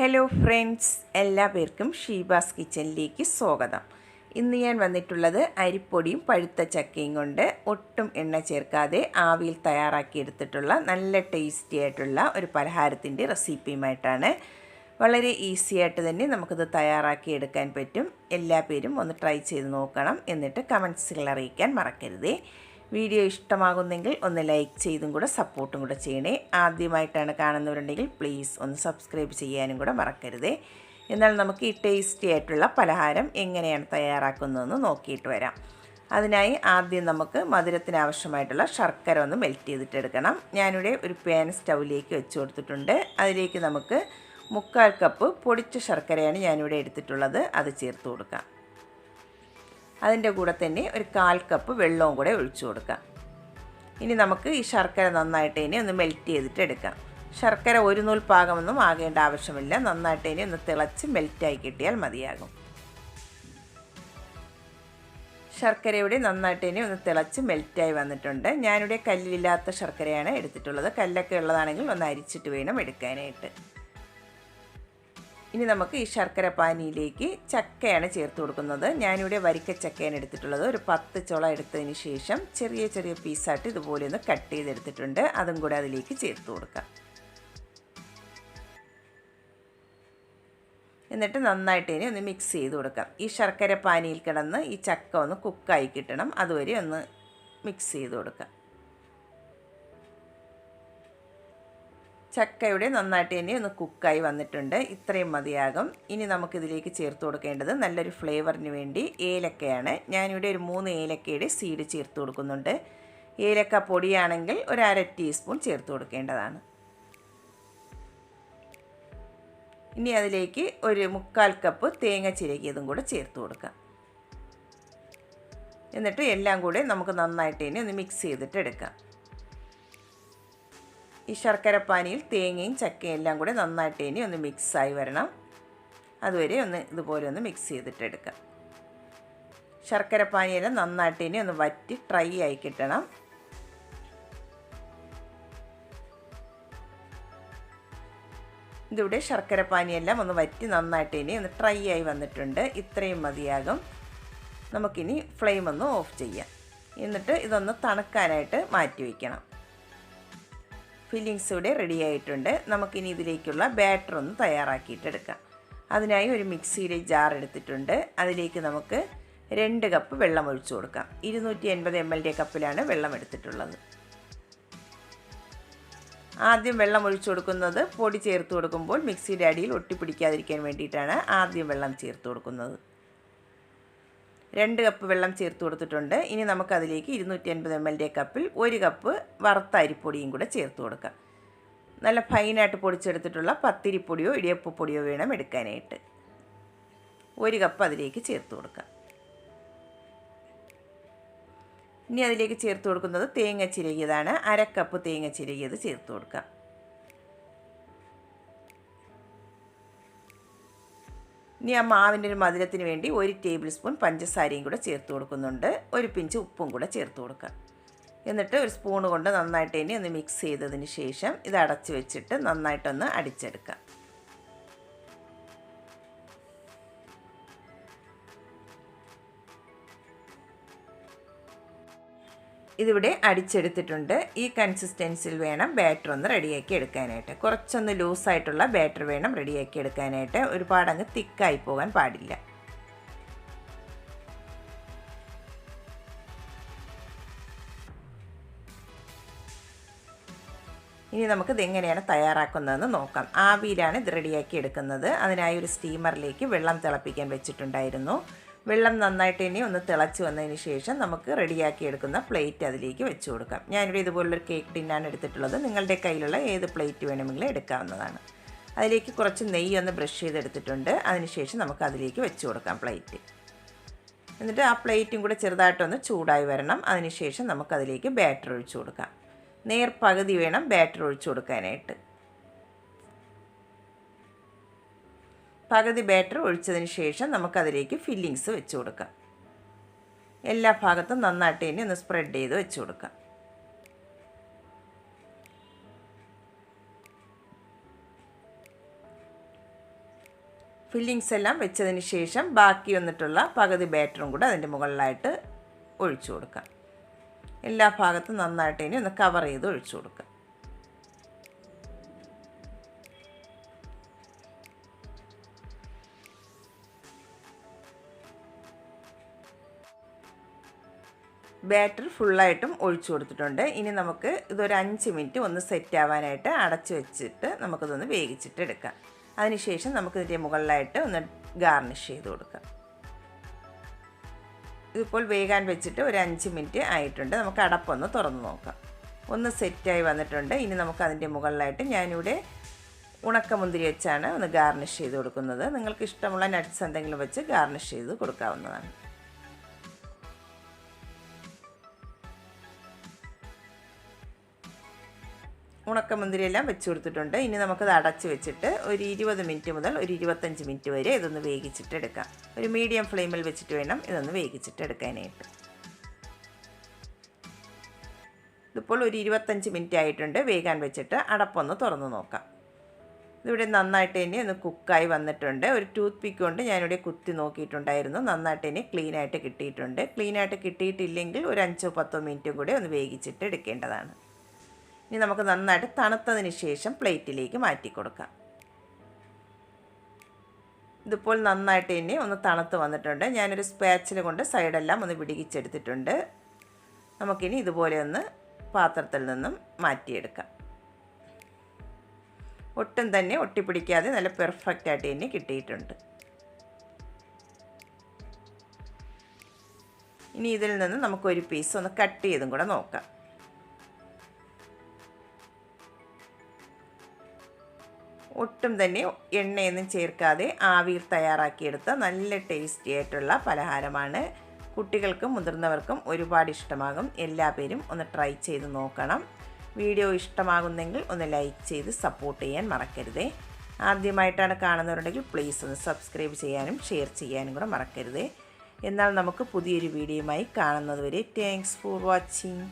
Hello friends എല്ലാവർക്കും ഷീബാസ് കിച്ചണിലേക്ക് സ്വാഗതം. ഇന്ന് ഞാൻ വന്നിട്ടുള്ളത് അരിപ്പൊടിയും പഴുത്ത ചക്കയും കൊണ്ട് ഒട്ടും എണ്ണ ചേർക്കാതെ ആവിയിൽ തയ്യാറാക്കിയെടുത്തിട്ടുള്ള നല്ല ടേസ്റ്റി ആയിട്ടുള്ള ഒരു പലഹാരത്തിന്റെ റെസിപ്പിയുമായിട്ടാണ്. വളരെ ഈസി ആയിട്ട് തന്നെ നമുക്കിത് തയ്യാറാക്കിയെടുക്കാൻ പറ്റും. എല്ലാ പേരും ഒന്ന് ട്രൈ ചെയ്ത് നോക്കണം എന്നിട്ട് കമൻസുകൾ അറിയിക്കാൻ മറക്കരുതേ. വീഡിയോ ഇഷ്ടമാകുന്നെങ്കിൽ ഒന്ന് ലൈക്ക് ചെയ്തും കൂടെ സപ്പോർട്ടും കൂടെ ചെയ്യണേ. ആദ്യമായിട്ടാണ് കാണുന്നവരുണ്ടെങ്കിൽ പ്ലീസ് ഒന്ന് സബ്സ്ക്രൈബ് ചെയ്യാനും കൂടെ മറക്കരുതേ. എന്നാൽ നമുക്ക് ഈ ടേസ്റ്റി ആയിട്ടുള്ള പലഹാരം എങ്ങനെയാണ് തയ്യാറാക്കുന്നതെന്ന് നോക്കിയിട്ട് വരാം. അതിനായി ആദ്യം നമുക്ക് മധുരത്തിന് ആവശ്യമായിട്ടുള്ള ശർക്കര ഒന്ന് മെൽറ്റ് ചെയ്തിട്ടെടുക്കണം ഞാനിവിടെ ഒരു പാൻ സ്റ്റൗവിലേക്ക് വെച്ച് കൊടുത്തിട്ടുണ്ട്. അതിലേക്ക് നമുക്ക് മുക്കാൽ കപ്പ് പൊടിച്ച ശർക്കരയാണ് ഞാനിവിടെ എടുത്തിട്ടുള്ളത്. അത് ചേർത്ത് കൊടുക്കാം. അതിന്റെ കൂടെ തന്നെ ഒരു കാൽ കപ്പ് വെള്ളവും കൂടെ ഒഴിച്ചു കൊടുക്കാം. ഇനി നമുക്ക് ഈ ശർക്കര നന്നായിട്ട് ഇനി ഒന്ന് മെൽറ്റ് ചെയ്തിട്ട് എടുക്കാം. ശർക്കര ഒരു നൂൽ പാകമൊന്നും ആകേണ്ട ആവശ്യമില്ല. നന്നായിട്ട് ഇനി ഒന്ന് തിളച്ച് മെൽറ്റായി കിട്ടിയാൽ മതിയാകും. ശർക്കരയുടെ നന്നായിട്ട് ഇനി ഒന്ന് തിളച്ച് മെൽറ്റായി വന്നിട്ടുണ്ട്. ഞാനിവിടെ കല്ലില്ലാത്ത ശർക്കരയാണ് എടുത്തിട്ടുള്ളത്. കല്ലൊക്കെ ഉള്ളതാണെങ്കിൽ ഒന്ന് അരിച്ചിട്ട് വേണം എടുക്കാനായിട്ട്. ഇനി നമുക്ക് ഈ ശർക്കര പാനിയിലേക്ക് ചക്കയാണ് ചേർത്ത് കൊടുക്കുന്നത്. ഞാനിവിടെ വരിക്ക ചക്കയാണ് എടുത്തിട്ടുള്ളത്. ഒരു പത്ത് ചുള എടുത്തതിന് ശേഷം ചെറിയ ചെറിയ പീസായിട്ട് ഇതുപോലെ ഒന്ന് കട്ട് ചെയ്തെടുത്തിട്ടുണ്ട്. അതും കൂടെ അതിലേക്ക് ചേർത്ത് കൊടുക്കാം. എന്നിട്ട് നന്നായിട്ട് ഇനി ഒന്ന് മിക്സ് ചെയ്ത് കൊടുക്കാം. ഈ ശർക്കര പാനിയിൽ കിടന്ന് ഈ ചക്ക ഒന്ന് കുക്കായി കിട്ടണം. അതുവരെ ഒന്ന് മിക്സ് ചെയ്ത് കൊടുക്കാം. ചക്കയുടെ നന്നായിട്ട് തന്നെ ഒന്ന് കുക്കായി വന്നിട്ടുണ്ട്. ഇത്രയും മതിയാകും. ഇനി നമുക്കിതിലേക്ക് ചേർത്ത് കൊടുക്കേണ്ടത് നല്ലൊരു ഫ്ലേവറിന് വേണ്ടി ഏലക്കയാണ്. ഞാനിവിടെ ഒരു മൂന്ന് ഏലക്കയുടെ സീഡ് ചേർത്ത് കൊടുക്കുന്നുണ്ട്. ഏലക്ക പൊടിയാണെങ്കിൽ ഒരു അര ടീസ്പൂൺ ചേർത്ത് കൊടുക്കേണ്ടതാണ്. ഇനി അതിലേക്ക് ഒരു മുക്കാൽ കപ്പ് തേങ്ങ ചിരകിയതും കൂടെ ചേർത്ത് കൊടുക്കാം. എന്നിട്ട് എല്ലാം കൂടെ നമുക്ക് നന്നായിട്ട് ഇനി ഒന്ന് മിക്സ് ചെയ്തിട്ട് എടുക്കാം. ഈ ശർക്കര പാനിയിൽ തേങ്ങയും ചക്കയും എല്ലാം കൂടെ നന്നായിട്ട് ഇനി ഒന്ന് മിക്സായി വരണം. അതുവരെ ഒന്ന് ഇതുപോലെ ഒന്ന് മിക്സ് ചെയ്തിട്ടെടുക്കാം. ശർക്കരപ്പാനിയെല്ലാം ശർക്കര പാനിയെല്ലാം നന്നായിട്ട് ഇനി ഒന്ന് വറ്റി ഫ്രൈ ആയി കിട്ടണം. ഇതിവിടെ ശർക്കര പാനിയെല്ലാം ഒന്ന് വറ്റി നന്നായിട്ട് ഇനി ഒന്ന് ട്രൈ ആയി വന്നിട്ടുണ്ട്. ഇത്രയും മതിയാകും. നമുക്കിനി ഫ്ലെയിം ഒന്ന് ഓഫ് ചെയ്യാം. എന്നിട്ട് ഇതൊന്ന് തണുക്കാനായിട്ട് മാറ്റി വയ്ക്കണം ഫില്ലിങ്സ് ഇവിടെ റെഡി ആയിട്ടുണ്ട്. നമുക്കിനി ഇതിലേക്കുള്ള ബാറ്റർ ഒന്ന് തയ്യാറാക്കിയിട്ടെടുക്കാം. അതിനായി ഒരു മിക്സിയുടെ ജാർ എടുത്തിട്ടുണ്ട്. അതിലേക്ക് നമുക്ക് രണ്ട് കപ്പ് വെള്ളം ഒഴിച്ചു കൊടുക്കാം. ഇരുന്നൂറ്റി എൺപത് എം എൽ കപ്പിലാണ് വെള്ളം എടുത്തിട്ടുള്ളത്. ആദ്യം വെള്ളം ഒഴിച്ചു കൊടുക്കുന്നത് പൊടി ചേർത്ത് കൊടുക്കുമ്പോൾ മിക്സിയുടെ അടിയിൽ ഒട്ടിപ്പിടിക്കാതിരിക്കാൻ വേണ്ടിയിട്ടാണ് ആദ്യം വെള്ളം ചേർത്ത് കൊടുക്കുന്നത്. രണ്ട് കപ്പ് വെള്ളം ചേർത്ത് കൊടുത്തിട്ടുണ്ട്. ഇനി നമുക്കതിലേക്ക് ഇരുന്നൂറ്റി അൻപത് എം എൽ കപ്പിൽ ഒരു കപ്പ് വറുത്ത അരിപ്പൊടിയും കൂടെ ചേർത്ത് കൊടുക്കാം. നല്ല ഫൈനായിട്ട് പൊടിച്ചെടുത്തിട്ടുള്ള പത്തിരിപ്പൊടിയോ ഇടിയപ്പപ്പൊടിയോ വേണം എടുക്കാനായിട്ട്. ഒരു കപ്പ് അതിലേക്ക് ചേർത്ത് കൊടുക്കാം. ഇനി അതിലേക്ക് ചേർത്ത് കൊടുക്കുന്നത് തേങ്ങ ചിരകിയതാണ്. അരക്കപ്പ് കപ്പ് തേങ്ങ ചിരകിയത് ചേർത്ത് കൊടുക്കാം. ഇനി ആ മാവിന്റെ ഒരു മധുരത്തിന് വേണ്ടി ഒരു ടേബിൾ സ്പൂൺ പഞ്ചസാരയും കൂടെ ചേർത്ത് കൊടുക്കുന്നുണ്ട്. ഒരു പിഞ്ച് ഉപ്പും കൂടെ ചേർത്ത് കൊടുക്കുക. എന്നിട്ട് ഒരു സ്പൂൺ കൊണ്ട് നന്നായിട്ട് ഇനി ഒന്ന് മിക്സ് ചെയ്തതിന് ശേഷം ഇത് അടച്ച് വെച്ചിട്ട് നന്നായിട്ടൊന്ന് അടിച്ചെടുക്കാം ഇതിവിടെ അടിച്ചെടുത്തിട്ടുണ്ട്. ഈ കൺസിസ്റ്റൻസിൽ വേണം ബാറ്റർ ഒന്ന് റെഡിയാക്കി എടുക്കാനായിട്ട്. കുറച്ചൊന്ന് ലൂസായിട്ടുള്ള ബാറ്റർ വേണം റെഡിയാക്കി എടുക്കാനായിട്ട്. ഒരുപാടങ്ങ് തിക്കായി പോകാൻ പാടില്ല. ഇനി നമുക്കിത് എങ്ങനെയാണ് തയ്യാറാക്കുന്നതെന്ന് നോക്കാം. ആവിയിലാണ് ഇത് റെഡിയാക്കി എടുക്കുന്നത്. അതിനായി ഒരു സ്റ്റീമറിലേക്ക് വെള്ളം തിളപ്പിക്കാൻ വെച്ചിട്ടുണ്ടായിരുന്നു. വെള്ളം നന്നായിട്ട് ഇനി ഒന്ന് തിളച്ച് വന്നതിന് ശേഷം നമുക്ക് റെഡിയാക്കി എടുക്കുന്ന പ്ലേറ്റ് അതിലേക്ക് വെച്ച് കൊടുക്കാം. ഞാനിവിടെ ഇതുപോലുള്ളൊരു കേക്ക് ടിന്നാണ് എടുത്തിട്ടുള്ളത്. നിങ്ങളുടെ കയ്യിലുള്ള ഏത് പ്ലേറ്റ് വേണമെങ്കിലും എടുക്കാവുന്നതാണ്. അതിലേക്ക് കുറച്ച് നെയ്യ് ഒന്ന് ബ്രഷ് ചെയ്തെടുത്തിട്ടുണ്ട്. അതിനുശേഷം നമുക്ക് അതിലേക്ക് വെച്ച് കൊടുക്കാം പ്ലേറ്റ്. എന്നിട്ട് ആ പ്ലേറ്റും കൂടെ ചെറുതായിട്ടൊന്ന് ചൂടായി വരണം. അതിനുശേഷം നമുക്കതിലേക്ക് ബാറ്റർ ഒഴിച്ചു കൊടുക്കാം. നേർ പകുതി വേണം ബാറ്റർ ഒഴിച്ചു കൊടുക്കാനായിട്ട്. പകുതി ബാറ്റർ ഒഴിച്ചതിന് ശേഷം നമുക്കതിലേക്ക് ഫില്ലിങ്സ് വെച്ച് കൊടുക്കാം. എല്ലാ ഭാഗത്തും നന്നായിട്ട് ഇനി ഒന്ന് സ്പ്രെഡ് ചെയ്ത് വെച്ച് കൊടുക്കാം. ഫില്ലിങ്സ് എല്ലാം വെച്ചതിന് ശേഷം ബാക്കി വന്നിട്ടുള്ള പകുതി ബാറ്ററും കൂടെ അതിന്റെ മുകളിലായിട്ട് ഒഴിച്ചു കൊടുക്കാം. എല്ലാ ഭാഗത്തും നന്നായിട്ട് ഇനി ഒന്ന് കവർ ചെയ്ത് ഒഴിച്ചു കൊടുക്കാം. ബാറ്റർ ഫുള്ളായിട്ടും ഒഴിച്ചു കൊടുത്തിട്ടുണ്ട്. ഇനി നമുക്ക് ഇതൊരു അഞ്ച് മിനിറ്റ് ഒന്ന് സെറ്റ് ആവാനായിട്ട് അടച്ചു വെച്ചിട്ട് നമുക്കിതൊന്ന് വേവിച്ചിട്ട് എടുക്കാം. അതിനുശേഷം നമുക്ക് ഇതിന്റെ മുകളിലായിട്ട് ഒന്ന് ഗാർണിഷ് ചെയ്ത് കൊടുക്കാം. ഇതിപ്പോൾ വേകാൻ വെച്ചിട്ട് ഒരു അഞ്ച് മിനിറ്റ് ആയിട്ടുണ്ട്. നമുക്ക് അടപ്പൊന്ന് തുറന്ന് നോക്കാം. ഒന്ന് സെറ്റായി വന്നിട്ടുണ്ട്. ഇനി നമുക്ക് അതിന്റെ മുകളിലായിട്ട് ഞാനിവിടെ ഉണക്കമുന്തിരി വെച്ചാണ് ഒന്ന് ഗാർണിഷ് ചെയ്ത് കൊടുക്കുന്നത്. നിങ്ങൾക്ക് ഇഷ്ടമുള്ള നട്ട്സ് എന്തെങ്കിലും വെച്ച് ഗാർണിഷ് ചെയ്ത് കൊടുക്കാവുന്നതാണ്. ഉണക്കമുന്തിരി എല്ലാം വെച്ച് കൊടുത്തിട്ടുണ്ട്. ഇനി നമുക്കത് അടച്ച് വെച്ചിട്ട് ഒരു ഇരുപത് മിനിറ്റ് മുതൽ ഒരു ഇരുപത്തഞ്ച് മിനിറ്റ് വരെ ഇതൊന്ന് വേവിച്ചിട്ട് എടുക്കാം. ഒരു മീഡിയം ഫ്ലെയിമിൽ വെച്ചിട്ട് വേണം ഇതൊന്ന് വേവിച്ചിട്ട് എടുക്കാനായിട്ട്. ഇതിപ്പോൾ ഒരു ഇരുപത്തഞ്ച് മിനിറ്റ് ആയിട്ടുണ്ട്. വേഗാൻ വെച്ചിട്ട് അടപ്പൊന്ന് തുറന്ന് നോക്കാം. ഇതിവിടെ നന്നായിട്ട് തന്നെ ഒന്ന് കുക്കായി വന്നിട്ടുണ്ട്. ഒരു ടൂത്ത് പിക്ക് കൊണ്ട് ഞാനിവിടെ കുത്തി നോക്കിയിട്ടുണ്ടായിരുന്നു. നന്നായിട്ട് തന്നെ ക്ലീനായിട്ട് കിട്ടിയിട്ടുണ്ട്. ക്ലീനായിട്ട് കിട്ടിയിട്ടില്ലെങ്കിൽ ഒരു അഞ്ചോ പത്തോ മിനിറ്റും കൂടെ ഒന്ന് വേവിച്ചിട്ട് എടുക്കേണ്ടതാണ്. ഇനി നമുക്ക് നന്നായിട്ട് തണുത്തതിന് ശേഷം പ്ലേറ്റിലേക്ക് മാറ്റി കൊടുക്കാം. ഇതിപ്പോൾ നന്നായിട്ട് ഇനി ഒന്ന് തണുത്ത് വന്നിട്ടുണ്ട്. ഞാനൊരു സ്പാച്ചിൽ കൊണ്ട് സൈഡെല്ലാം ഒന്ന് പിടികിച്ചെടുത്തിട്ടുണ്ട് നമുക്കിനി ഇതുപോലെ ഒന്ന് പാത്രത്തിൽ നിന്നും മാറ്റിയെടുക്കാം. ഒട്ടും തന്നെ ഒട്ടിപ്പിടിക്കാതെ നല്ല പെർഫെക്റ്റ് ആയിട്ട് തന്നെ കിട്ടിയിട്ടുണ്ട്. ഇനി ഇതിൽ നിന്ന് നമുക്കൊരു പീസ് ഒന്ന് കട്ട് ചെയ്തും കൂടെ നോക്കാം. ഒട്ടും തന്നെ എണ്ണയൊന്നും ചേർക്കാതെ ആവിയിൽ തയ്യാറാക്കിയെടുത്ത നല്ല ടേസ്റ്റി ആയിട്ടുള്ള പലഹാരമാണ്. കുട്ടികൾക്കും മുതിർന്നവർക്കും ഒരുപാട് ഇഷ്ടമാകും. എല്ലാ പേരും ഒന്ന് ട്രൈ ചെയ്ത് നോക്കണം. വീഡിയോ ഇഷ്ടമാകുന്നെങ്കിൽ ഒന്ന് ലൈക്ക് ചെയ്ത് സപ്പോർട്ട് ചെയ്യാൻ മറക്കരുതേ. ആദ്യമായിട്ടാണ് കാണുന്നവരുണ്ടെങ്കിൽ പ്ലീസ് ഒന്ന് സബ്സ്ക്രൈബ് ചെയ്യാനും ഷെയർ ചെയ്യാനും കൂടെ മറക്കരുതേ. എന്നാൽ നമുക്ക് പുതിയൊരു വീഡിയോയുമായി കാണുന്നതുവരെ താങ്ക്സ് ഫോർ വാച്ചിങ്